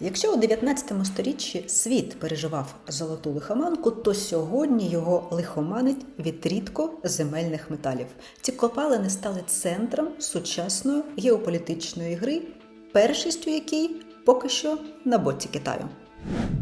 Якщо у 19 сторіччі світ переживав золоту лихоманку, то сьогодні його лихоманить від земельних металів. Ці копалини стали центром сучасної геополітичної гри, першістю якій поки що на боці Китаю.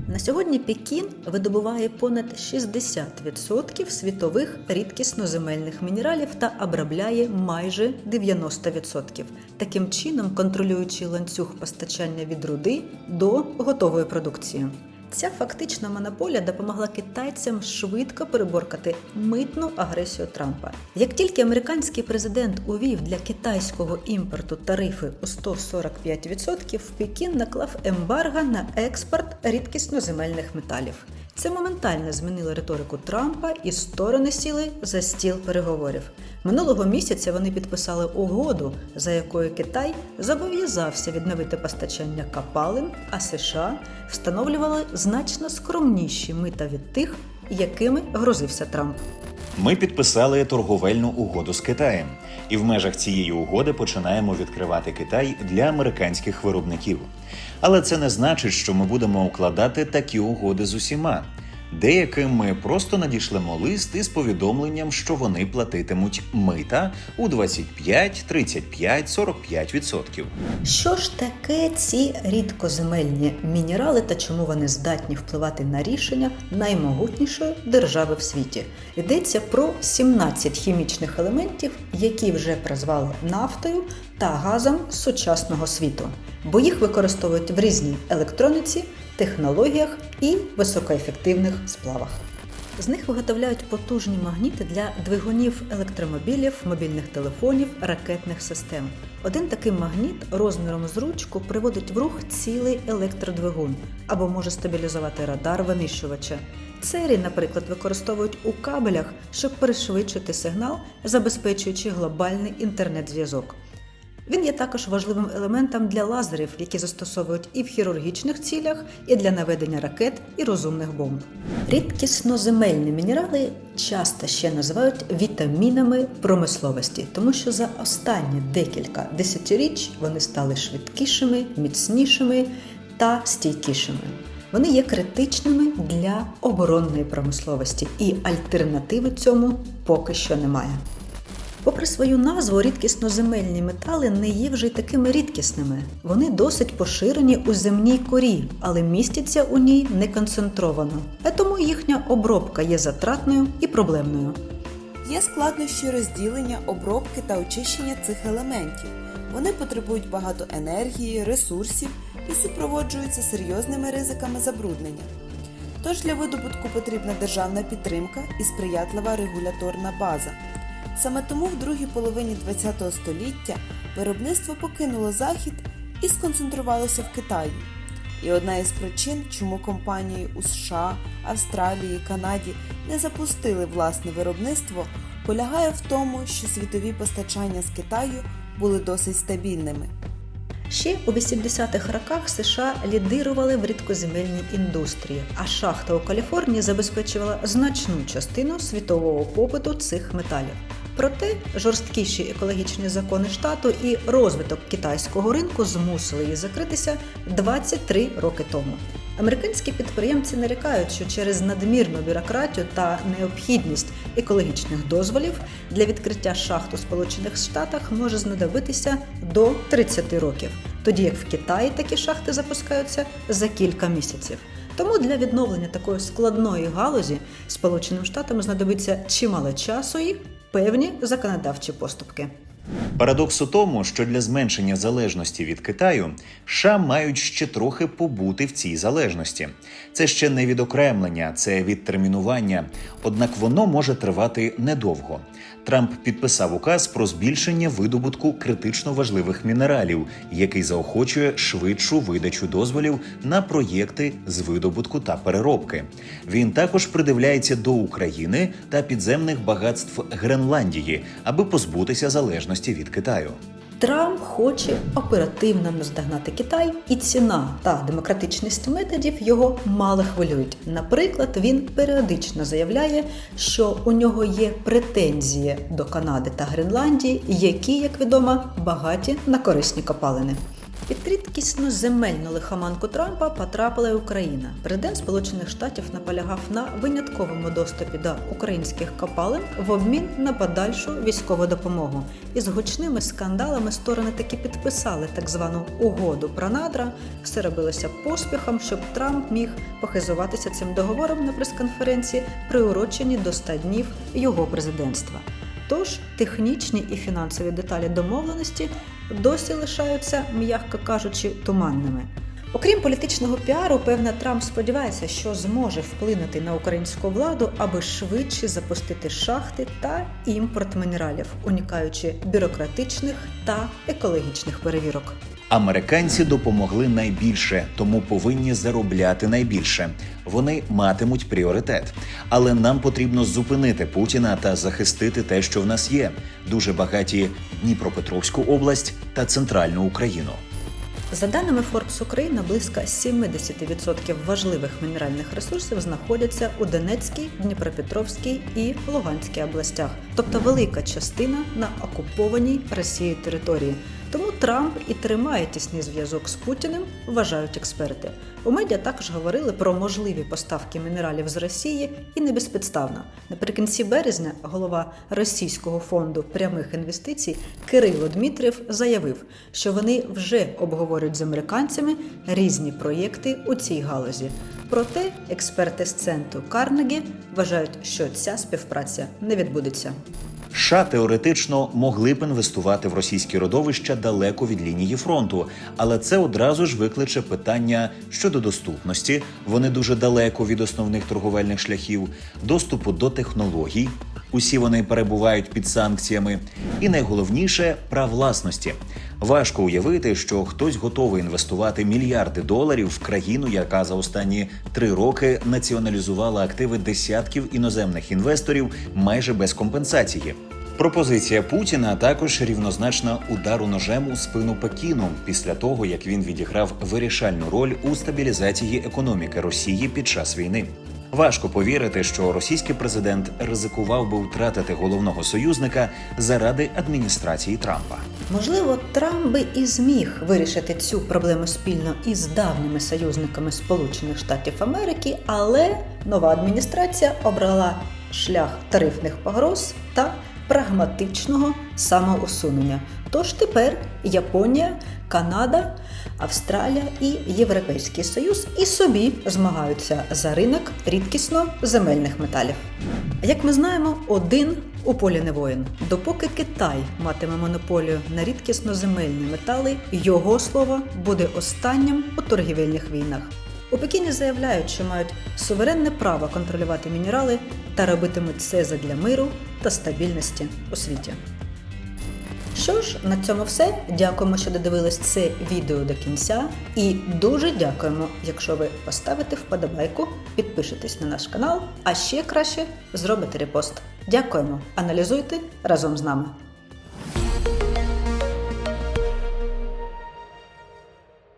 На сьогодні Пекін видобуває понад 60% світових рідкісноземельних мінералів та обробляє майже 90%, таким чином контролюючи ланцюг постачання від руди до готової продукції. Ця фактична монополія допомогла китайцям швидко переборкати митну агресію Трампа. Як тільки американський президент увів для китайського імпорту тарифи у 145%, Пекін наклав ембарго на експорт рідкісноземельних металів. Це моментально змінило риторику Трампа і сторони сіли за стіл переговорів. Минулого місяця вони підписали угоду, за якою Китай зобов'язався відновити постачання капалин, а США встановлювали значно скромніші мита від тих, якими грозився Трамп. Ми підписали торговельну угоду з Китаєм, і в межах цієї угоди починаємо відкривати Китай для американських виробників. Але це не значить, що ми будемо укладати такі угоди з усіма. Деяким ми просто надішлемо лист із повідомленням, що вони платитимуть мита у 25, 35, 45%. Що ж таке ці рідкоземельні мінерали та чому вони здатні впливати на рішення наймогутнішої держави в світі? Йдеться про 17 хімічних елементів, які вже призвали нафтою та газом сучасного світу, бо їх використовують в різній електроніці, технологіях і високоефективних сплавах. З них виготовляють потужні магніти для двигунів електромобілів, мобільних телефонів, ракетних систем. Один такий магніт розміром з ручку приводить в рух цілий електродвигун або може стабілізувати радар винищувача. Церій, наприклад, використовують у кабелях, щоб пришвидшити сигнал, забезпечуючи глобальний інтернет-зв'язок. Він є також важливим елементом для лазерів, які застосовують і в хірургічних цілях, і для наведення ракет і розумних бомб. Рідкісноземельні мінерали часто ще називають вітамінами промисловості, тому що за останні декілька десятиріч вони стали швидкішими, міцнішими та стійкішими. Вони є критичними для оборонної промисловості, і альтернативи цьому поки що немає. Попри свою назву, рідкісноземельні метали не є вже й такими рідкісними. Вони досить поширені у земній корі, але містяться у ній не концентровано, а тому їхня обробка є затратною і проблемною. Є складнощі розділення, обробки та очищення цих елементів. Вони потребують багато енергії, ресурсів і супроводжуються серйозними ризиками забруднення. Тож для видобутку потрібна державна підтримка і сприятлива регуляторна база. Саме тому в другій половині ХХ століття виробництво покинуло захід і сконцентрувалося в Китаї. І одна із причин, чому компанії у США, Австралії, Канаді не запустили власне виробництво, полягає в тому, що світові постачання з Китаю були досить стабільними. Ще у 80-х роках США лідирували в рідкоземельній індустрії, а шахта у Каліфорнії забезпечувала значну частину світового попиту цих металів. Проте жорсткіші екологічні закони штату і розвиток китайського ринку змусили її закритися 23 роки тому. Американські підприємці нарікають, що через надмірну бюрократію та необхідність екологічних дозволів для відкриття шахт у Сполучених Штатах може знадобитися до 30 років, тоді як в Китаї такі шахти запускаються за кілька місяців. Тому для відновлення такої складної галузі Сполученим Штатам знадобиться чимало часу і певні законодавчі поступки. Парадокс у тому, що для зменшення залежності від Китаю США мають ще трохи побути в цій залежності. Це ще не відокремлення, це відтермінування. Однак воно може тривати недовго. Трамп підписав указ про збільшення видобутку критично важливих мінералів, який заохочує швидшу видачу дозволів на проєкти з видобутку та переробки. Він також придивляється до України та підземних багатств Гренландії, аби позбутися залежності від Китаю. Трамп хоче оперативно наздогнати Китай, і ціна та демократичність методів його мало хвилюють. Наприклад, він періодично заявляє, що у нього є претензії до Канади та Гренландії, які, як відомо, багаті на корисні копалини. Під рідкісно земельну лихоманку Трампа потрапила й Україна. Президент Сполучених Штатів наполягав на винятковому доступі до українських копалин в обмін на подальшу військову допомогу. І з гучними скандалами сторони таки підписали так звану угоду про надра. Все робилося поспіхом, щоб Трамп міг похизуватися цим договором на прес-конференції, приурочені до 100 днів його президентства. Тож технічні і фінансові деталі домовленості досі лишаються, м'яко кажучи, туманними. Окрім політичного піару, певна Трамп сподівається, що зможе вплинути на українську владу, аби швидше запустити шахти та імпорт мінералів, уникаючи бюрократичних та екологічних перевірок. Американці допомогли найбільше, тому повинні заробляти найбільше. Вони матимуть пріоритет. Але нам потрібно зупинити Путіна та захистити те, що в нас є: дуже багаті Дніпропетровську область та центральну Україну. За даними Forbes Україна, близько 70% важливих мінеральних ресурсів знаходяться у Донецькій, Дніпропетровській і Луганській областях, тобто велика частина на окупованій Росією території. Тому Трамп і тримає тісний зв'язок з Путіним, вважають експерти. У медіа також говорили про можливі поставки мінералів з Росії і не безпідставно. Наприкінці березня голова російського фонду прямих інвестицій Кирило Дмитрів заявив, що вони вже обговорюють з американцями різні проєкти у цій галузі. Проте експерти з центру Карнегі вважають, що ця співпраця не відбудеться. США теоретично могли б інвестувати в російські родовища далеко від лінії фронту, але це одразу ж викличе питання щодо доступності. Вони дуже далеко від основних торговельних шляхів, доступу до технологій. Усі вони перебувають під санкціями, і найголовніше прав власності. Важко уявити, що хтось готовий інвестувати мільярди доларів в країну, яка за останні три роки націоналізувала активи десятків іноземних інвесторів майже без компенсації. Пропозиція Путіна також рівнозначна удару ножем у спину Пекіну після того, як він відіграв вирішальну роль у стабілізації економіки Росії під час війни. Важко повірити, що російський президент ризикував би втратити головного союзника заради адміністрації Трампа. Можливо, Трамп би і зміг вирішити цю проблему спільно із давніми союзниками Сполучених Штатів Америки, але нова адміністрація обрала шлях тарифних погроз та прагматичного самоусунення. Тож тепер Японія, Канада, Австралія і Європейський Союз і собі змагаються за ринок рідкісно земельних металів. Як ми знаємо, один у полі не воїн. Допоки Китай матиме монополію на рідкісно земельні метали, його слово буде останнім у торгівельних війнах. У Пекіні заявляють, що мають суверенне право контролювати мінерали та робитимуть це задля миру та стабільності у світі. Що ж, на цьому все. Дякуємо, що додивились це відео до кінця. І дуже дякуємо, якщо ви поставите вподобайку, підпишетесь на наш канал, а ще краще зробите репост. Дякуємо! Аналізуйте разом з нами.